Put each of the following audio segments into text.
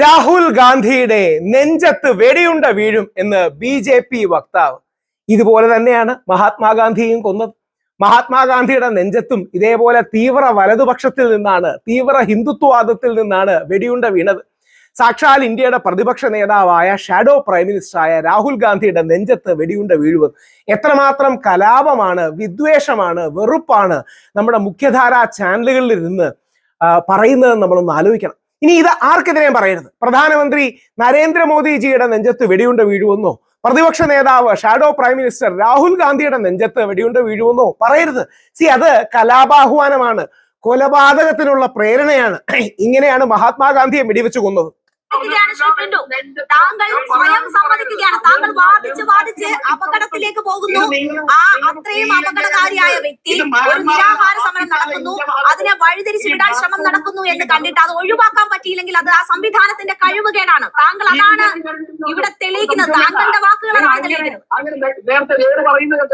രാഹുൽ ഗാന്ധിയുടെ നെഞ്ചത്ത് വെടിയുണ്ട വീഴും എന്ന് ബി ജെ പി വക്താവ്. ഇതുപോലെ തന്നെയാണ് മഹാത്മാഗാന്ധിയും കൊന്നത്. മഹാത്മാഗാന്ധിയുടെ നെഞ്ചത്തും ഇതേപോലെ തീവ്ര വലതുപക്ഷത്തിൽ നിന്നാണ് തീവ്ര ഹിന്ദുത്വവാദത്തിൽ നിന്നാണ് വെടിയുണ്ട വീണത്. സാക്ഷാൽ ഇന്ത്യയുടെ പ്രതിപക്ഷ നേതാവായ ഷാഡോ പ്രൈം മിനിസ്റ്ററായ രാഹുൽ ഗാന്ധിയുടെ നെഞ്ചത്ത് വെടിയുണ്ട വീഴുവത് എത്രമാത്രം കലാപമാണ് വിദ്വേഷമാണ് വെറുപ്പാണ് നമ്മുടെ മുഖ്യധാരാ ചാനലുകളിൽ നിന്ന് പറയുന്നതെന്ന് പറയുന്നത് നമ്മളൊന്ന് ആലോചിക്കണം. ഇനി ഇത് ആർക്കെതിരെയും പറയരുത്. പ്രധാനമന്ത്രി നരേന്ദ്രമോദിജിയുടെ നെഞ്ചത്ത് വെടിയുണ്ട വീഴുവെന്നോ? പ്രതിപക്ഷ നേതാവ് ഷാഡോ പ്രൈം മിനിസ്റ്റർ രാഹുൽ ഗാന്ധിയുടെ നെഞ്ചത്ത് വെടിയുണ്ട വീഴുവെന്നോ? പറയരുത്. സി അത് കലാപാഹ്വാനമാണ്. കൊലപാതകത്തിനുള്ള പ്രേരണയാണ്. ഇങ്ങനെയാണ് മഹാത്മാഗാന്ധിയെ വെടിവെച്ച് കൊന്നത്. താങ്കൾ സ്വയം സമ്മതിക്കുകയാണ്. താങ്കൾ വാദിച്ച് വാദിച്ച് അപകടത്തിലേക്ക് പോകുന്നു. ആ അത്രയും അപകടകാരിയായ വ്യക്തി ഒരു നിരാഹാര സമരം നടക്കുന്നു. അതിനെ വഴിതിരിച്ചു വിടാൻ ശ്രമം നടക്കുന്നു എന്ന് കണ്ടിട്ട് അത് ഒഴിവാക്കാൻ പറ്റിയില്ലെങ്കിൽ അത് ആ സംവിധാനത്തിന്റെ കഴിവുകേടാണ്. താങ്കൾ അതാണ് ഇവിടെ തെളിയിക്കുന്നത്. താങ്കളുടെ വാക്കുകളാണ് നേരത്തെ നേരെ പറയുന്നത്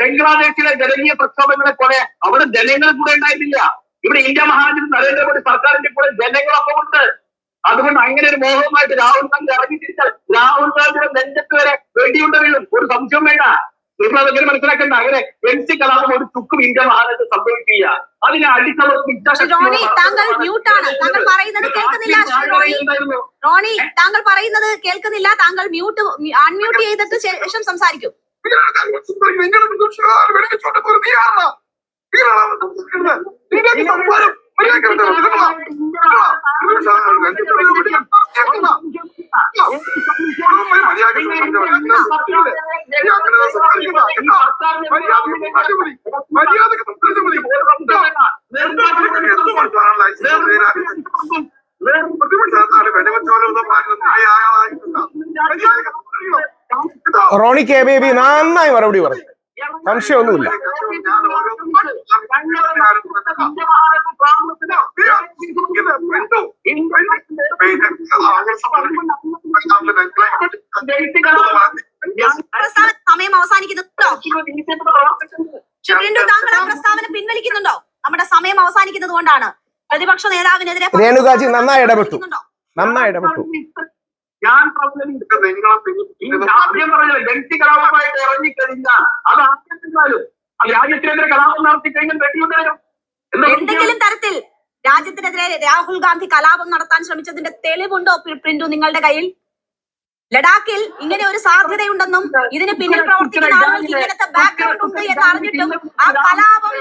ബംഗ്ലാദേശിലെ ജനകീയ പ്രക്ഷോഭങ്ങളെ പോലെ അവിടെ ജനങ്ങൾ കൂടെ ഉണ്ടായിരുന്നില്ല. ഇവിടെ ഇന്ത്യ മഹാരാജ്യം നരേന്ദ്രമോദി സർക്കാരിന്റെ കൂടെ ജനങ്ങളൊപ്പം ഉണ്ട്. അതുകൊണ്ട് അങ്ങനെ ഒരു മോഹമായിട്ട് രാഹുൽ ഗാന്ധി ഇറങ്ങി തിരിച്ചാൽ രാഹുൽ ഗാന്ധിയുടെ നെഞ്ചത്ത് വരെ വെടിയുണ്ട വീഴും ഒരു സംശയം വേണ്ട. നിങ്ങൾ അതെങ്ങനെ മനസ്സിലാക്കണ്ട. അങ്ങനെ എൻ സി കലാപം ഒരു ചുക്കും ഇന്ത്യ മഹാരാജ്യത്ത് സംഭവിക്കില്ല. അതിനെ റോണി താങ്കൾ പറയുന്നത് കേൾക്കുന്നില്ല താങ്കൾ പറയുന്നത് കേൾക്കുന്നില്ല. താങ്കൾ മ്യൂട്ട് അൺമ്യൂട്ട് ചെയ്തിട്ട് ശേഷം സംസാരിക്കും. റോണി കെ ബേബി നന്നായി മറുപടി പറഞ്ഞു സംശയമൊന്നുമില്ല. പ്രസ്താവന സമയം അവസാനിക്കുന്നുണ്ടോ പിന്റു താങ്കൾ ആ പ്രസ്താവന പിൻവലിക്കുന്നുണ്ടോ? നമ്മുടെ സമയം അവസാനിക്കുന്നത് കൊണ്ടാണ്. പ്രതിപക്ഷ നേതാവിനെതിരെ രേണുകാജി നന്നായി ഇടപെട്ടു. നന്നായി ഇടപെട്ടു. ഞാൻ ഈ ആദ്യം പറഞ്ഞത് വ്യക്തി കലാപമായിട്ട് ഇറങ്ങിക്കഴിഞ്ഞാൽ അത് ആദ്യം രാജ്യത്തിനെതിരെ കലാപം നടത്തി കഴിഞ്ഞാൽ വെട്ടിയുണ്ടായിരുന്നു എന്തെങ്കിലും തരത്തിൽ രാജ്യത്തിനെതിരെ രാഹുൽ ഗാന്ധി കലാപം നടത്താൻ ശ്രമിച്ചതിന്റെ തെളിവുണ്ടോ? പ്രിന്റു നിങ്ങളുടെ കയ്യിൽ? ലഡാക്കിൽ ഇങ്ങനെ ഒരു സാധ്യതയുണ്ടെന്നും ഇതിന് പിന്നിൽ പ്രവർത്തിക്കുന്ന ആളുകൾക്ക് ഇങ്ങനത്തെ ബാക്ക്ഗ്രൗണ്ട് ഉണ്ട് എന്ന് അറിഞ്ഞിട്ടും ആ കലാപം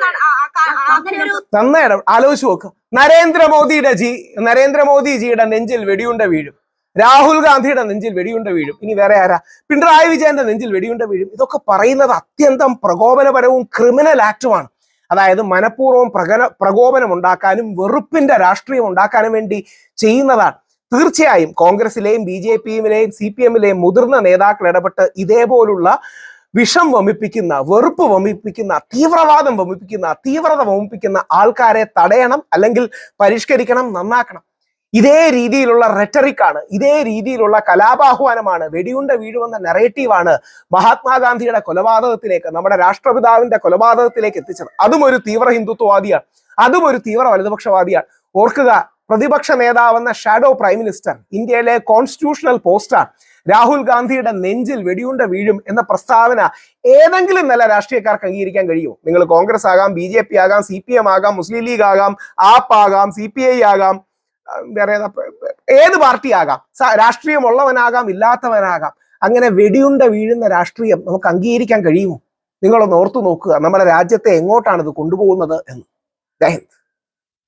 അങ്ങനെ ഒരു നന്നായി ഇട- ആലോചിച്ച് നോക്ക്. നരേന്ദ്രമോദിയുടെ ജി നരേന്ദ്രമോദിജിയുടെ നെഞ്ചിൽ വെടിയുണ്ട വീഴും. രാഹുൽ ഗാന്ധിയുടെ നെഞ്ചിൽ വെടിയുണ്ട വീഴും. ഇനി വേറെ ആരാ? പിണറായി വിജയന്റെ നെഞ്ചിൽ വെടിയുണ്ട വീഴും. ഇതൊക്കെ പറയുന്നത് അത്യന്തം പ്രകോപനപരവും ക്രിമിനൽ ആക്ടുമാണ് അതായത് മനഃപൂർവം പ്രകന പ്രകോപനം ഉണ്ടാക്കാനും വെറുപ്പിന്റെ രാഷ്ട്രീയം ഉണ്ടാക്കാനും വേണ്ടി ചെയ്യുന്നതാണ്. തീർച്ചയായും കോൺഗ്രസിലെയും ബി ജെ പിയിലെയും സി പി എമ്മിലെയും മുതിർന്ന നേതാക്കൾ ഇടപെട്ട് ഇതേപോലുള്ള വിഷം വമിപ്പിക്കുന്ന വെറുപ്പ് വമിപ്പിക്കുന്ന തീവ്രവാദം വമിപ്പിക്കുന്ന തീവ്രത വമിപ്പിക്കുന്ന ആൾക്കാരെ തടയണം അല്ലെങ്കിൽ പരിഷ്കരിക്കണം നന്നാക്കണം. ഇതേ രീതിയിലുള്ള റെറ്ററിക്കാണ് ഇതേ രീതിയിലുള്ള കലാപാഹ്വാനമാണ് വെടിയുണ്ട വീഴുവെന്ന നെറേറ്റീവാണ് മഹാത്മാഗാന്ധിയുടെ കൊലപാതകത്തിലേക്ക് നമ്മുടെ രാഷ്ട്രപിതാവിന്റെ കൊലപാതകത്തിലേക്ക് എത്തിച്ചത്. അതും ഒരു തീവ്ര ഹിന്ദുത്വവാദിയാണ് അതും ഒരു തീവ്ര വലതുപക്ഷവാദിയാണ്. ഓർക്കുക പ്രതിപക്ഷ നേതാവെന്ന ഷാഡോ പ്രൈം മിനിസ്റ്റർ ഇന്ത്യയിലെ കോൺസ്റ്റിറ്റ്യൂഷണൽ പോസ്റ്റാണ്. രാഹുൽ ഗാന്ധിയുടെ നെഞ്ചിൽ വെടിയുണ്ട വീഴും എന്ന പ്രസ്താവന ഏതെങ്കിലും നല്ല രാഷ്ട്രീയക്കാർക്ക് അംഗീകരിക്കാൻ കഴിയുമോ? നിങ്ങൾ കോൺഗ്രസ് ആകാം ബി ജെ പി ആകാം സി പി എം ആകാം മുസ്ലിം ലീഗ് ആകാം ആപ്പ് ആകാം സി പി ഐ ആകാം വേറെ ഏത് പാർട്ടി ആകാം രാഷ്ട്രീയം രാഷ്ട്രീയമുള്ളവനാകാം ഇല്ലാത്തവനാകാം അങ്ങനെ വെടിയുണ്ട വീഴുന്ന രാഷ്ട്രീയം നമുക്ക് അംഗീകരിക്കാൻ കഴിയുമോ? നിങ്ങളൊന്ന് ഓർത്തു നോക്കുക നമ്മുടെ രാജ്യത്തെ എങ്ങോട്ടാണ് ഇത് കൊണ്ടുപോകുന്നത് എന്ന്. ജയ്